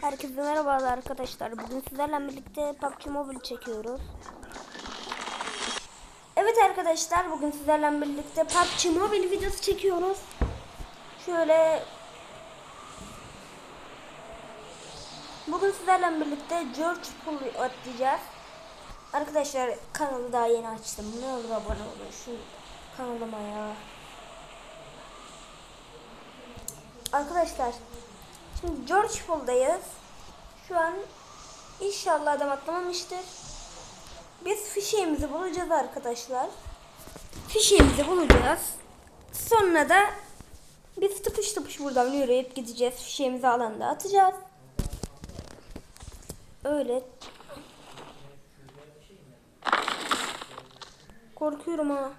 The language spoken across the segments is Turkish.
Herkese merhabalar arkadaşlar. Bugün sizlerle birlikte PUBG Mobile çekiyoruz. Evet arkadaşlar bugün sizlerle birlikte PUBG Mobile videosu çekiyoruz. Şöyle Bugün sizlerle birlikte George Pool'u atlayacağız. Arkadaşlar kanalı daha yeni açtım. Ne olur abone olun şu kanalıma ya. Arkadaşlar Şimdi George Pool'dayız. Şu an inşallah adam atlamamıştır. Biz fişeğimizi bulacağız arkadaşlar. Fişeğimizi bulacağız. Sonra da biz tıpış tıpış buradan yürüyüp gideceğiz. Fişeğimizi alanda atacağız. Öyle. Korkuyorum ha.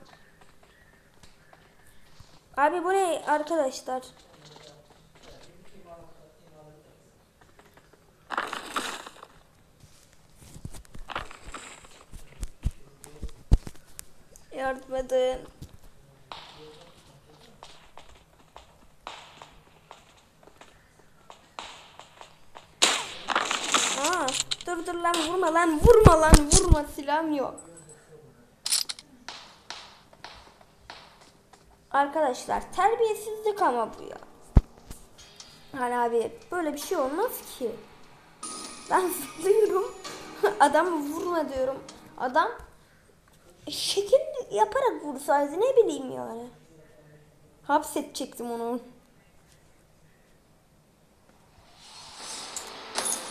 Abi bu ne arkadaşlar? Yardım edin. Aa, dur dur lan vurma lan vurma lan vurma silahım yok. Arkadaşlar terbiyesizlik ama bu ya. Hani abi böyle bir şey olmaz ki. Ben zıplıyorum. Adamı vurma diyorum. Adam şekil yaparak vursaydı ne bileyim yani. Hapsedecektim onu.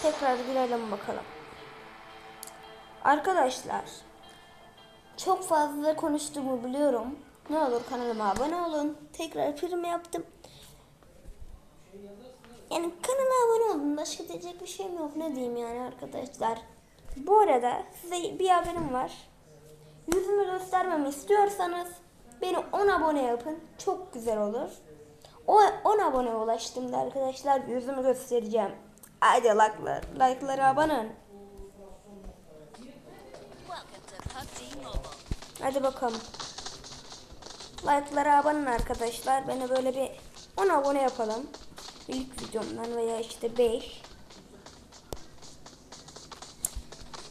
Tekrar girelim bakalım. Arkadaşlar çok fazla konuştuğumu biliyorum. Ne olur kanalıma abone olun. Tekrar prim yaptım. Yani kanala abone olun. Başka diyecek bir şeyim yok. Ne diyeyim yani arkadaşlar. Bu arada size bir haberim var. Yüzümü göstermemi istiyorsanız beni 10 abone yapın. Çok güzel olur. O 10 abone ulaştığımda arkadaşlar yüzümü göstereceğim. Haydi like'lar, like'lara abone olun. Hadi bakalım. Like'lara abone arkadaşlar. Beni böyle bir 10 abone yapalım. İlk videomdan veya işte 5.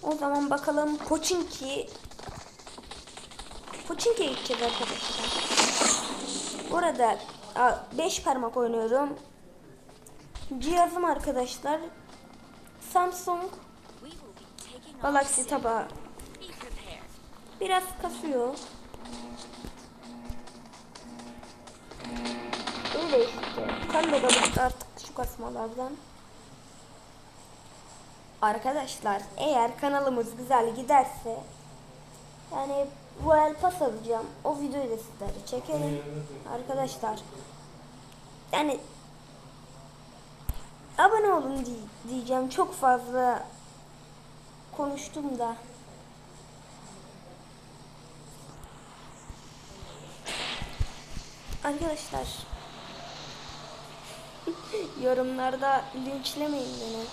O zaman bakalım Koçinki Koçinki'ye gideceğiz arkadaşlar. Burada 5 parmak oynuyorum. Cihazım arkadaşlar Samsung Galaxy tabağı. Biraz kasıyor. Öyle işte. Kamera bıktı artık şu kasmalardan. Arkadaşlar eğer kanalımız güzel giderse yani Royal Pass alacağım. O videoyu da sizlere çekerim. Arkadaşlar yani abone olun diye- diyeceğim. Çok fazla konuştum da. Arkadaşlar yorumlarda linçlemeyin beni.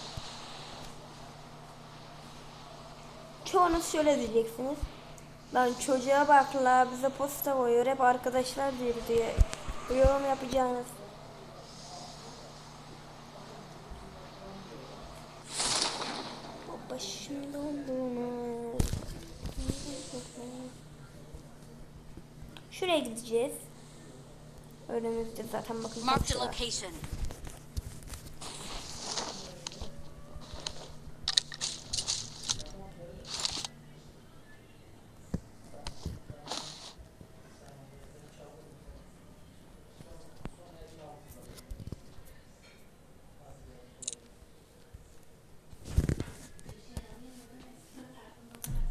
Çoğunuz şöyle diyeceksiniz. Lan çocuğa bak la bize posta koyuyor hep arkadaşlar diyor diye yorum yapacağınız. Başım dondurmaz. Şuraya gideceğiz. Önümüzde zaten taşı a var. location.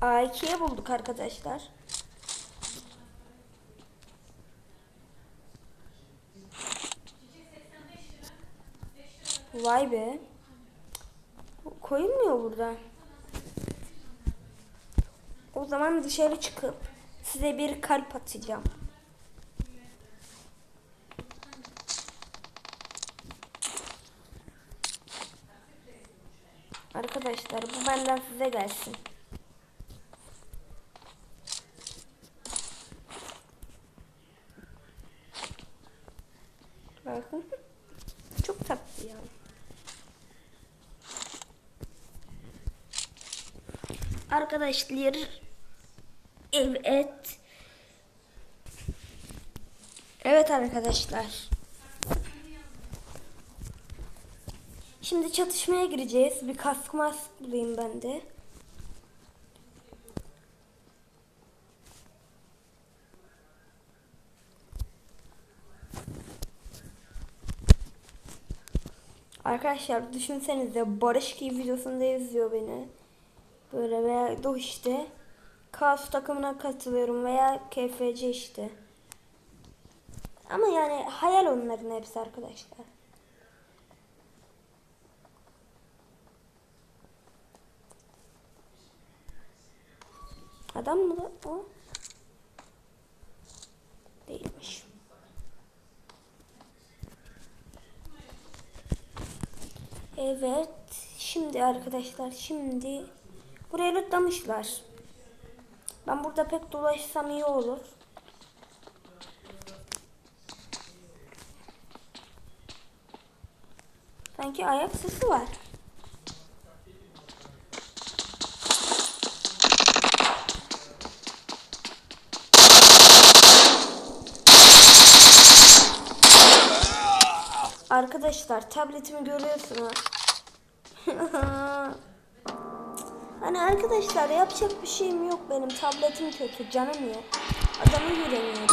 A2'ye bulduk arkadaşlar. Vay be. Koyulmuyor burada. O zaman dışarı çıkıp size bir kalp atacağım. Arkadaşlar bu benden size gelsin. Bakın. Çok tatlı ya. Arkadaşlar evet. Evet arkadaşlar. Şimdi çatışmaya gireceğiz. Bir kask mask bulayım ben de. Arkadaşlar düşünsenize Barış gibi videosunda izliyor beni. Böyle veya Doğu işte. Kaos takımına katılıyorum veya KFC işte. Ama yani hayal onların hepsi arkadaşlar. Adam mı o? Evet. Şimdi arkadaşlar şimdi buraya lootlamışlar. Ben burada pek dolaşsam iyi olur. Sanki ayak sesi var. Arkadaşlar tabletimi görüyorsunuz. hani arkadaşlar yapacak bir şeyim yok benim. Tabletim kötü, canım yok. Adamı göremiyorum.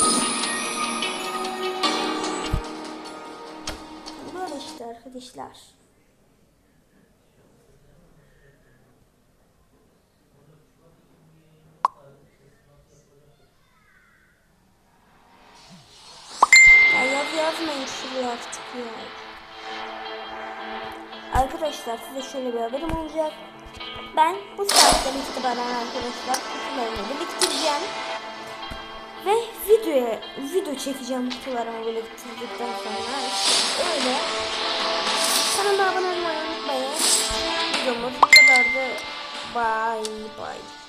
Böyle işte arkadaşlar. Ya yaz yazmayın şuraya artık ya. Arkadaşlar size şöyle bir haberim olacak. Ben bu saatten itibaren arkadaşlar kutularımı biriktireceğim. Ve videoya video çekeceğim kutularımı biriktirdikten sonra. İşte öyle. Kanalıma abone olmayı unutmayın. Videomuz bu kadardı. Bye bye.